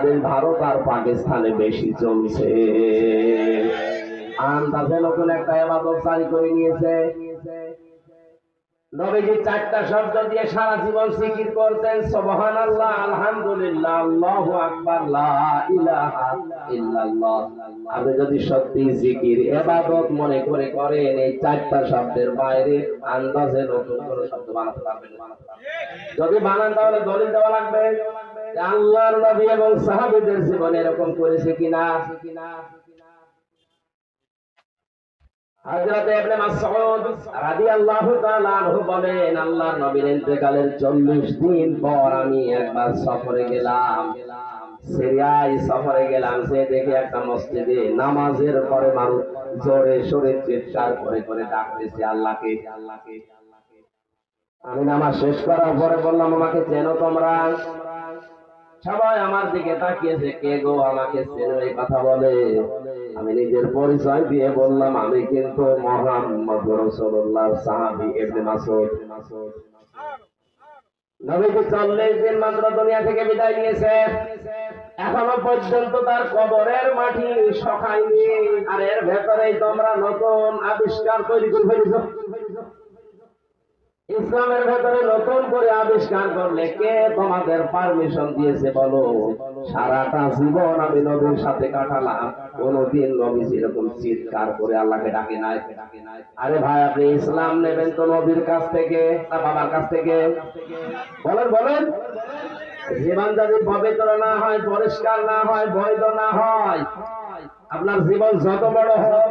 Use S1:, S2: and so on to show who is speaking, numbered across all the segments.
S1: বাংলাদেশ ভারত আর পাকিস্তানে বেশি চলছে। আন্দাজে নতুন একটা এবাদত জারি করে নিয়েছে। নবীজি চারটা শব্দ দিয়ে সারা জীবন জিকির করতেন সুবহান আল্লাহ আলহামদুলিল্লাহ আকবার আপনি যদি সত্যি জিকির, এবাদত মনে করে করেন, এই চারটা শব্দের বাইরে আন্দাজে নতুন কোনো শব্দ বানাতে পারবেন। যদি বানান তাহলে দলিল দেওয়া লাগবে। আল্লাহর নবী এবং সাহাবীদের জীবনে এরকম করেছে কিনা? হযরত ইবনে মাসউদ রাদিয়াল্লাহু তাআলা আনহু বলেন, আল্লাহর নবীর ইন্তেকালের 40 দিন পর আমি একবার সফরে গেলাম। সফরে গেলাম। সে দেখে একটা মসজিদে নামাজের পরে মানুষ জোরে সোরে চিৎকার করে করে ডাকতেছে আল্লাহকে আল্লাহকে। আমি নামাজ শেষ করার পরে বললাম, আমাকে চেনো তোমরা? সবাই আমার দিকে তাকিয়েছে, কে গো আমাকে চেনো এই কথা বলে? আমি নিজের পরিচয় দিয়ে বললাম, আমি কিন্তু মোহাম্মদ রাসূলুল্লাহ সাহাবী ইবনে মাসউদ। নবীজি চল্লিশ দিন মাত্র দুনিয়া থেকে বিদায় নিয়েছে। এখনও পর্যন্ত তার কবরের মাটি সখায়নি আর এর ভেতরেই তোমরা নতুন আবিষ্কার তৈরি করে ফেলেছ। ইসলামের ভেতরে নতুন করে আবিষ্কার করলে কে তোমাদের পারমিশন দিয়েছে বলো? সারাটা জীবন আমি নবীর সাথে কাটালাম। কোনদিন নবী এরকম চিৎকার করে আল্লাহকে ডাকে নাই। আরে ভাই, আপনি ইসলাম নেবেন তো নবীর কাছ থেকে, না বাবার কাছ থেকে? বলেন বলেন। জীবন যদি পবিত্র না হয়, পরিষ্কার না হয়, বৈধ না হয়, আপনার জীবন যত বড় হোক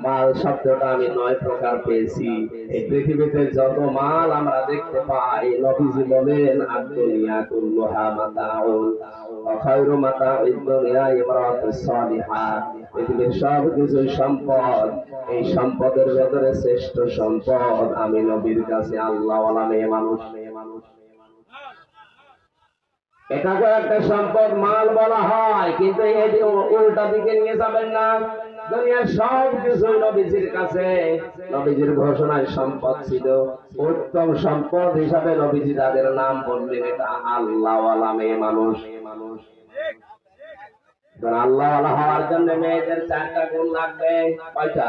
S1: মাল শব্দটা আমি নয় প্রকার পেয়েছি। এই পৃথিবীতে যত মাল আমরা দেখতে পাই, নবীজি বলেন, আদ-দুনিয়া কুল্লুহা মাতাউন, ওয়া খায়রু মাতাউদ দুনিয়া ইমরাতুস সালিহা। পৃথিবীর সব কিছু সম্পদ। এই সম্পদের ভেতরে শ্রেষ্ঠ সম্পদ আমি নবীর কাছে আল্লাহ ওয়ালা মেয়ে মানুষ। মেয়ে মানুষ এটাকে একটা সম্পদ মাল বলা হয়, কিন্তু যে উল্টা দিকে নিয়ে যাবেন না। দুনিয়ার সব কিছু নবীজির কাছে। নবীজির ঘোষণায় সম্পদ ছিল। উত্তম সম্পদ হিসাবে নবীজি তাদের নাম বললেন, এটা আল্লাহ মেয়ে মানুষ মানুষ। আল্লাহ হওয়ার জন্য মেয়েদের চারটা গুণ লাগবে। কয়টা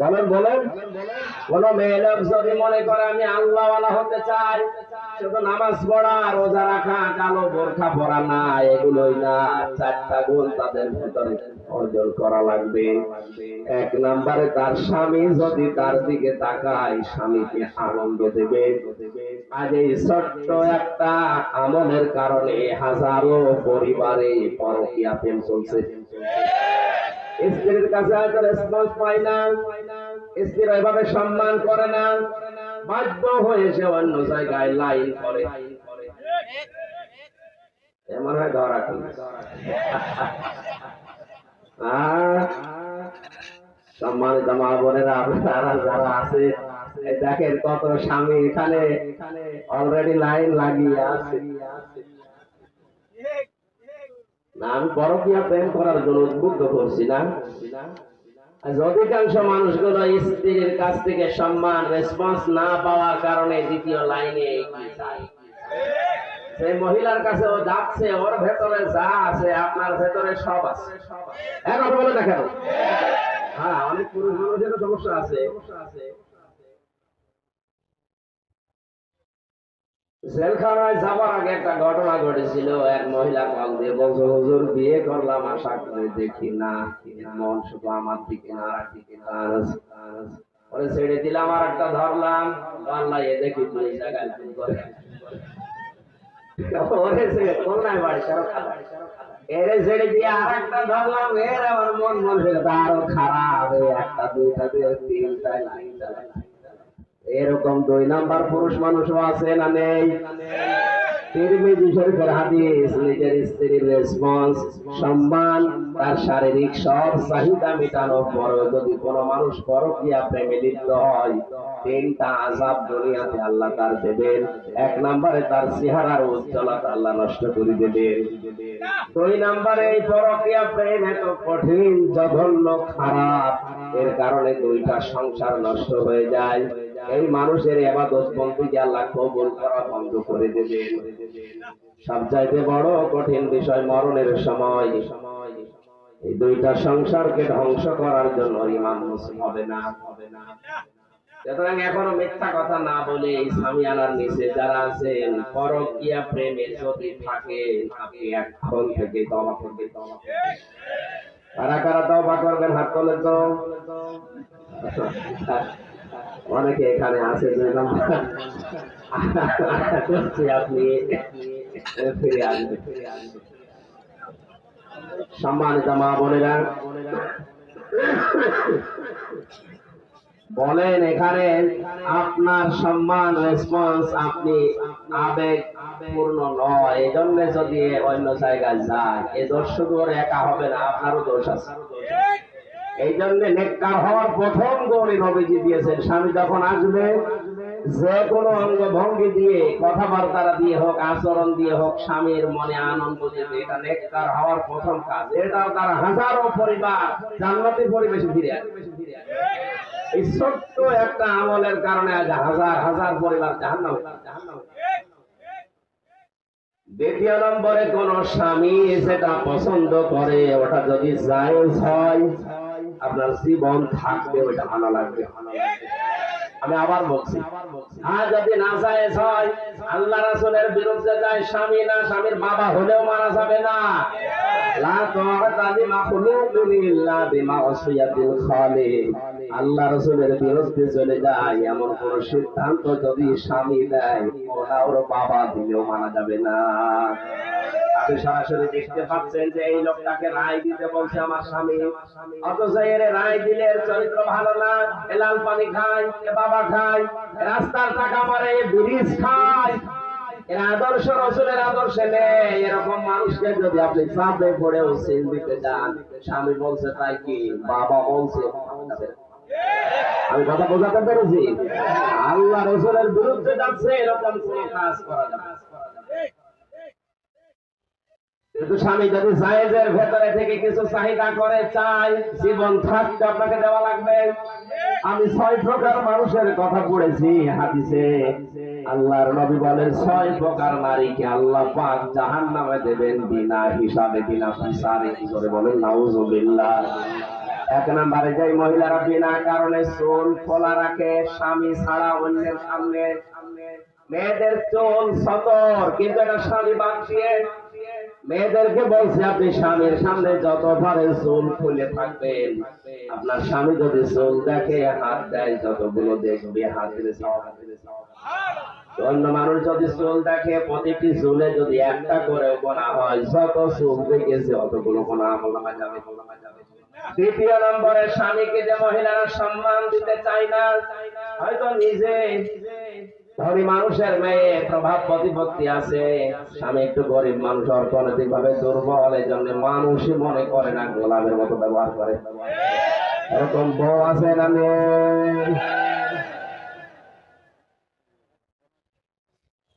S1: বলেন বলেন। কোন মেয়ে লোক যদি মনে করে আমি আল্লাহ হতে চাই, শুধু নামাজ পড়া, রোজা রাখা, কালো বোরখা পরা না, এগুলোই না, চারটা গুণ তাদের অর্জন করা লাগবে। এক নম্বরে তার স্বামী যদি তার দিকে তাকায়, স্বামীকে আনন্দ দেবে। আজ এই ছোট্ট একটা আমলের কারণে হাজারো পরিবারে পরকিয়া প্রেম চলছে। স্ত্রীর কাছে হয়তো রেসপন্স পায় না। স্ত্রীর ওইভাবে সম্মান করে না। বাধ্য হয়ে সে অন্য জায়গায় লাইন করে। এমন হয় ধরা সম্মানিত মা বোনেরা, আপনারা যারা আছে দেখেন কত স্বামী এখানে অলরেডি লাইন লাগিয়ে আছে। না, আমি পরকীয়া প্রেম করার জন্য উদ্বুদ্ধ করছি না। অধিকাংশ মানুষগুলো স্ত্রীর কাছ থেকে সম্মান রেসপন্স না পাওয়ার কারণে দ্বিতীয় লাইনে সেই মহিলার কাছে ও যাচ্ছে, ওর ভেতরে যা আছে, আপনার ভেতরে সব আছে। এখন বলে দেখেন হ্যাঁ অনেক পুরুষ মানুষেরও সমস্যা আছে। জেলখানায় যাবার আগে একটা ঘটনা ঘটেছিল। এক মহিলা কল দিয়ে বলছে, হুজুর, বিয়ে করলাম আশা করে দেখি না। মন শুধু আমার দিকে না, আর দিকে ছেড়ে দিলাম, আর একটা ধরলাম। আল্লাহ এ দেখি দুই খারাপ একটা, দুইটা দিয়ে তিনটা লাইনটা এরকম দুই নাম্বার পুরুষ মানুষও আছে না নেই? তিরমিজি শরীফের হাদিস, নিজের স্ত্রীর রেসপন্স সম্মান তার শারীরিক সব চাহিদা মেটানোর পরেও যদি কোনো মানুষ পরকীয়া প্রেমে লিপ্ত হয়, তিনটা আজাব দুনিয়াতে আল্লাহ তার দেবেন। এক নম্বরে তার চেহারার উজ্জ্বলতা আল্লাহ নষ্ট করে দেবেন। দুই নম্বরে এই পরকীয়া প্রেম এত কঠিন, জঘন্য, খারাপ। এর কারণে দুইটা সংসার নষ্ট হয়ে যায়। এই মানুষের এবাদত বন্ধুকে আল্লাহ কবুল করা বন্ধ করে দেবেন। সবচাইতে বড় কঠিন বিষয় মরণের সময়। এই দুইটা সংসারকে ধ্বংস করার জন্য ইমাম মুসলিম হবে না। হবে না সুতরাং এখনও মিথ্যা কথা না বলে নিচে যারা আছেন, পরকিয়া প্রেমে যদি থাকে আপনি এখন থেকে কারা কারা করবেন, হাত তোলেন তো। অনেকে এখানে আছে আপনি, ফিরে আসবেন। ফিরে সম্মানিত মা বোনেরা, বলেন এখানে আপনার সম্মান রেসপন্স আপনি আবেগ পূর্ণ নয়। এই জন্য যদি অন্য জায়গায় যায়, এ ওর একা হবে না, আপনারও দোষ আছে। এই জন্য নেককার হওয়ার প্রথম গৌরী নবীজি দিয়েছেন। স্বামী যখন আসবে যে কোনো অঙ্গ ভঙ্গি দিয়ে কথাবার্তা দিয়ে হোক, আচরণ দিয়ে হোক, স্বামীর মনে আনন্দ দেবে এটা নেককার হওয়ার প্রথম কাজ। এটা তার হাজারো পরিবার, জান্নাতি পরিবেশে ফিরে আসবে এই ছোট্ট একটা আমলের কারণে আজ হাজার হাজার পরিবার দ্বিতীয় নম্বরে কোন স্বামী পছন্দ করে, ওটা যদি হয়, আপনার জীবন থাকবে ওটা ভালো লাগবে ভালো লাগবে। আমি আবার বলছি, আর যদি না জায়েজ হয়, আল্লাহ রাসূলের বিরুদ্ধে যায় স্বামী না, স্বামীর বাবা হলেও মারা যাবে না। আল্লাহ রাসূলের বিরুদ্ধে চলে যায়, এমন কোন সিদ্ধান্ত যদি স্বামী দেয় ওটা ওর বাবা দিলেও মানা যাবে না। স্বামী। আদর্শ রসুলের আদর্শে নেই। এরকম মানুষকে যদি আপনি চাপে পড়ে সিল দিতে যান, স্বামী বলছে, তাই কি? বাবা বলছে, আমি কথা বোঝাতে পেরেছি। আল্লাহ রসুলের বিরুদ্ধে যাচ্ছে, এরকম কোন কাজ করা যাবে। কিন্তু স্বামী যদি জায়েজের ভেতরে থেকে কিছু চাহিদা করে, চাই জীবন থাকতে আপনাকে দেওয়া লাগবে। আমি ছয় প্রকার মানুষের কথা পড়েছি হাদিসে। আল্লাহর নবী বলেন, ছয় প্রকার নারীকে আল্লাহ পাক জাহান নামে দেবেন বিনা হিসাবে বিনা হিসাবে কি করে বলেন? নাউজুবিল্লাহ। এক নম্বরে যে মহিলারা বিনা কারণে চুল খোলা রাখে, স্বামী ছাড়া অন্যের সামনে। মেয়েদের চুল সতর, কিন্তু এটা স্বামী বাদ দিয়ে মেয়েদেরকে বলছে আপনি স্বামীর সামনে যত পারে চুল খুলে থাকবেন, আপনার স্বামী যদি চুল দেখে, হাত দেয়, যতগুলো দেখবে, হাতের অন্য মানুষ যদি চুল দেখে, প্রতিটি চুলে যদি একটা করে গোনা হয়, যত চুল দেখেছে, অতগুলো গোনা নামা যাবে। দ্বিতীয় নম্বরে, স্বামীকে যে মহিলারা সম্মান দিতে চায় না, হয়তো নিজে ধনী মানুষের মেয়ে প্রভাব প্রতিপত্তি আছে। স্বামী একটু গরিব মানুষ অর্থনৈতিক ভাবে দুর্বল এই জন্য মানুষই মনে করে না গোলামের মতো ব্যবহার করে। এরকম বউ আছে না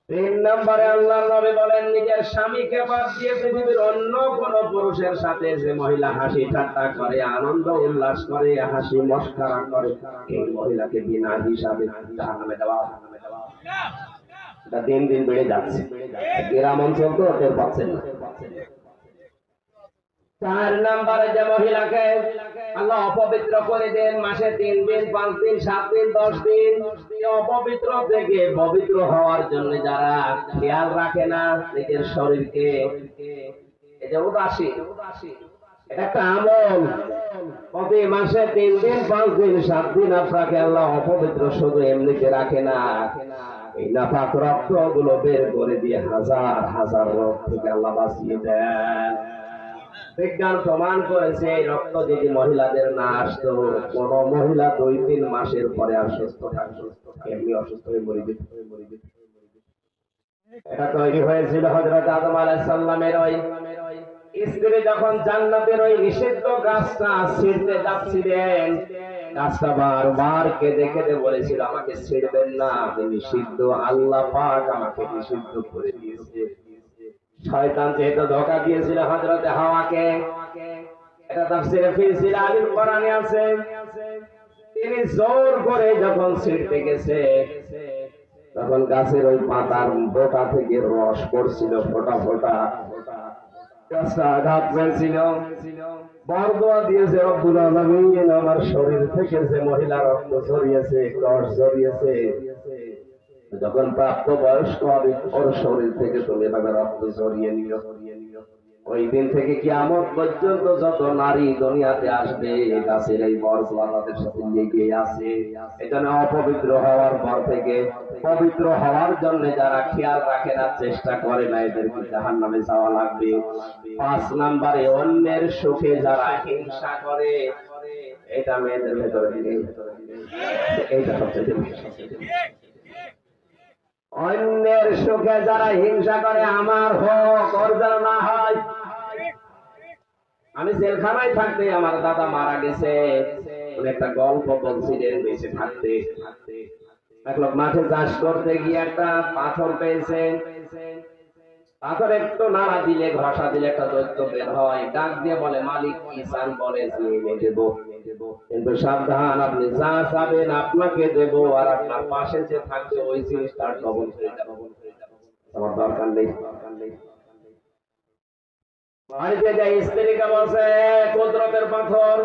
S1: তিন নম্বরে আল্লাহ নবী বলেন, নিজের স্বামীকে বাদ দিয়ে পৃথিবীর অন্য কোন পুরুষের সাথে যে মহিলা হাসি ঠাট্টা করে, আনন্দ উল্লাস করে, হাসি মস্কারা করে, এই মহিলাকে বিনা হিসাবে জাহান্নামে দেওয়া এটা দিন দিন বেড়ে যাচ্ছে। গ্রাম অঞ্চল তো টের পাচ্ছেন না। চার নম্বরে যে মহিলাকে আল্লাহ অপবিত্র করে দেন, মাসে তিন দিন, পাঁচ দিন, সাত দিন, দশ দিন অপবিত্র থেকে পবিত্র হওয়ার জন্য যারা খেয়াল রাখে না, নিজের শরীরকে এটা উদাসী এটা একটা আমল। প্রতি মাসে তিন দিন, পাঁচ দিন, সাত দিন আপনাকে আল্লাহ অপবিত্র শুধু এমনিতে রাখে না। এই নাপাক রক্তগুলো বের করে দিয়ে হাজার হাজার রোগ থেকে আল্লাহ বাঁচিয়ে দেন। বিজ্ঞান প্রমাণ করেছে, এই রক্ত যদি মহিলাদের না আসতো, কোন মহিলা দুই, তিন মাসের পরে আর সুস্থ থাকতো এমনি অসুস্থ হয়ে মরে যেত। এটা তৈরি হয়েছিল হজরত আদম আলাইহিস সালামের ওই স্ত্রী যখন জান্নাতের ওই নিষিদ্ধ গাছটা ছিঁড়তে যাচ্ছিলেন বারবার কেঁদে কেঁদে বলেছিল, আমাকে ছিঁড়বেন না আমি নিষিদ্ধ, আল্লাহ পাক আমাকে নিষিদ্ধ করে দিয়েছে। শয়তান যেহেতু ধোকা দিয়েছিল হজরতে হাওয়াকে, এটা আছে। তিনি জোর করে যখন ছিঁড়তে গেছে, তখন গাছের ওই পাতার বোটা থেকে রস পড়ছিল ফোটা ফোটা। আঘাত পেয়েছিল বরদোয়া আমার শরীর থেকে যে মহিলা রক্ত ঝরিয়েছে যখন প্রাপ্ত বয়স্ক হবে ওর শরীর থেকে তুমি এভাবে রক্ত ঝরিয়ে নিও ওই দিন থেকে কি আমত পর্যন্ত যত নারী দুনিয়াতে আসবে গাছের এই বরগুলা তাদের সাথে লেগে আছে এখানে অপবিত্র হওয়ার পর থেকে, পবিত্র হওয়ার জন্য যারা খেয়াল রাখে না, চেষ্টা করে না এদেরকে জাহান নামে যাওয়া লাগবে পাঁচ নাম্বারে, অন্যের সুখে যারা হিংসা করে, এটা মেয়েদের ভেতরে। এইটা সবচেয়ে। অন্যের সুখে যারা হিংসা করে, আমার হোক, ওর যেন না হয়। আমি জেলখানায় থাকতে আমার দাদা মারা গেছে। একটা গল্প বলছিলেন বেঁচে থাকতে। মাঠে চাষ করতে গিয়ে একটা পাথর পেয়েছে। পাথর একটু নাড়া দিলে, ঘষা দিলে একটা দৈত্য বের হয়। ডাক দিয়ে বলে, মালিক, কি চান বলে কিন্তু সাবধান, আপনি যা চাবেন আপনাকে আর আপনার পাশে যে থাকবে ওই আমার দরকার নেই দরকার নেই। বাড়িতে যাই বলছে, কুদরতের পাথর,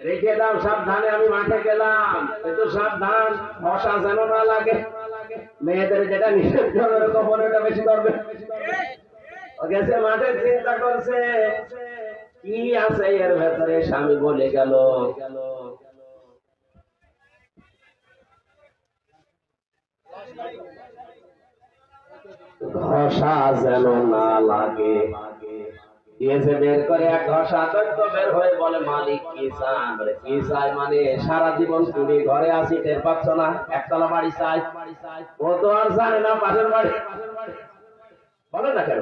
S1: রেখে দাও, সাবধানে, আমি মাঠে গেলাম। কিন্তু সাবধান, মশা যেন না লাগে। মেয়েদের যেটা নিষেধ করবে বেশি করবে গেছে, মাঠে চিন্তা করছে কি আছে এর ভেতরে? স্বামী বলে গেল। ঘষা যেন না লাগে। দিয়েছে মানে সারা জীবন তুমি ঘরে আসি টের পাচ্ছ না? একতলা বাড়ি চাই। ও তো আর জানে না বাড়ি বলে না কেন?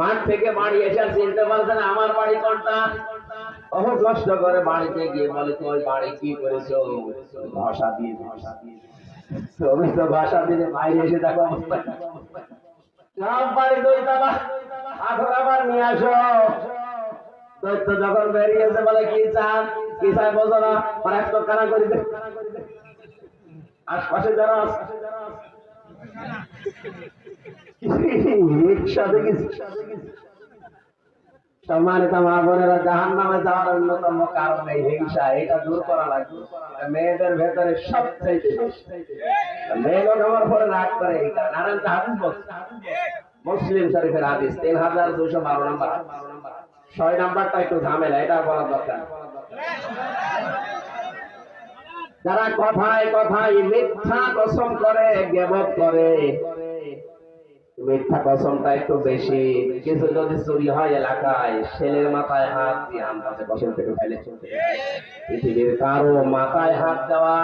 S1: মাঠ থেকে বাড়ি এসে চিনতে পারছে না, আমার বাড়ি কোনটা ওহ কষ্ট করে বাড়িতে গিয়ে বলে তুই বাড়ি কি করেছ? ভাষা দিয়ে ভাষা দিয়ে। তুমি তো ভাষা দিয়ে বাইরে এসে দেখো সব বাড়ি আবার নিয়ে আসো। দৈত্য যখন বেরিয়েছে বলে, কি চান? কি চান বোঝো না? এক কানা দে আশপাশে যারা আছে। মুসলিম শরীফের হাদিস, তিন হাজার দুশো বারো নম্বর ছয় নাম্বারটা একটু ঝামেলা, এটা বলার দরকার। যারা কথায় কথায় মিথ্যা কসম করে, গেবত করে মিথ্যা কসমটা একটু বেশি। কিছু যদি চুরি হয় এলাকায়, ছেলের মাথায় হাত দিয়ে আন্দাজে কসম থেকে ফেলে পৃথিবীর কারও মাথায় হাত দেওয়া,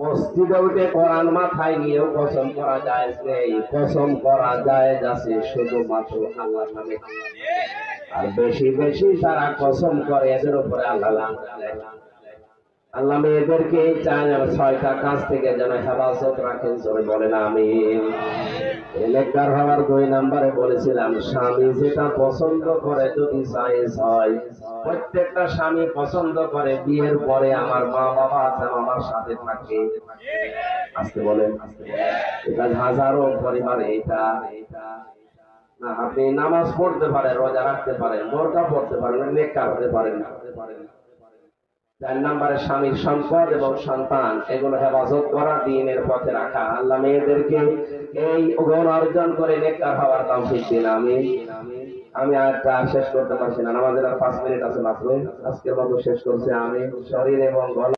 S1: মসজিদে উঠে কোরআন মাথায় নিয়েও কসম করা যায় নেই। কসম করা যায় যাচ্ছে শুধুমাত্র আল্লাহ নামে। আর বেশি বেশি তারা কসম করে, এদের উপরে আল্লাহ আল্লাহ মেয়েদেরকে চান যেন ছয়টা কাজ থেকে যেন হেফাজত রাখেন বলেন আমি এলেকার হওয়ার দুই নাম্বারে বলেছিলাম, স্বামী যেটা পছন্দ করে যদি সাইজ হয়। প্রত্যেকটা স্বামী পছন্দ করে বিয়ের পরে আমার মা বাবা যেন আমার সাথে থাকে। আসতে বলেন এটা হাজারো পরিবার এটা না, আপনি নামাজ পড়তে পারেন, রোজা রাখতে পারেন বোরকা পড়তে পারেন, নেককার হতে পারেন না হতে পারেন না। চার নম্বরে স্বামীর সম্পদ এবং সন্তান, এগুলো হেফাজত করা, দিনের পথে রাখা। আল্লাহ মেয়েদেরকে এই গুণ অর্জন করে নেককার হওয়ার তৌফিক দিন আমি আমি আর শেষ করতে পারছি না। আমাদের আর পাঁচ মিনিট আছে আজকের মতো শেষ করছি আমি শরীর এবং গলা